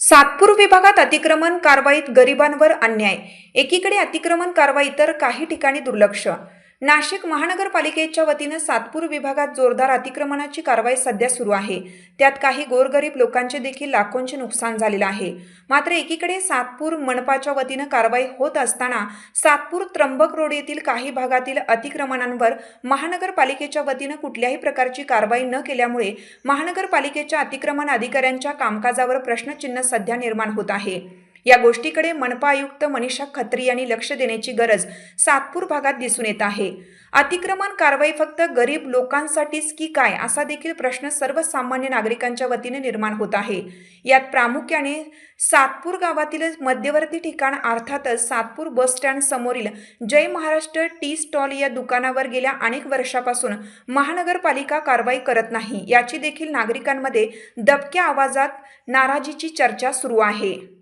सातपूर विभागात अतिक्रमण कारवाईत गरिबांवर अन्याय. एकीकडे अतिक्रमण कारवाई तर काही ठिकाणी दुर्लक्ष. नाशिक महानगरपालिकेच्या वतीनं सातपूर विभागात जोरदार अतिक्रमणाची कारवाई सध्या सुरू आहे. त्यात काही गोरगरीब लोकांचे देखील लाखोंचे नुकसान झालेलं आहे. मात्र एकीकडे सातपूर मनपाच्या वतीनं कारवाई होत असताना सातपूर त्र्यंबक रोड येथील काही भागातील अतिक्रमणांवर महानगरपालिकेच्या वतीनं कुठल्याही प्रकारची कारवाई न केल्यामुळे महानगरपालिकेच्या अतिक्रमण अधिकाऱ्यांच्या कामकाजावर प्रश्नचिन्ह सध्या निर्माण होत आहे. या गोष्टीकडे मनपा आयुक्त मनीषा खत्री यांनी लक्ष देण्याची गरज सातपूर भागात दिसून येत आहे. अतिक्रमण कारवाई फक्त गरीब लोकांसाठीच की काय असा देखील प्रश्न सर्वसामान्य नागरिकांच्या वतीने निर्माण होत आहे. यात प्रामुख्याने सातपूर गावातील मध्यवर्ती ठिकाण अर्थातच सातपूर बस स्टँड समोरील जय महाराष्ट्र टी स्टॉल या दुकानावर गेल्या अनेक वर्षापासून महानगरपालिका कारवाई करत नाही. याची देखील नागरिकांमध्ये दबक्या आवाजात नाराजीची चर्चा सुरू आहे.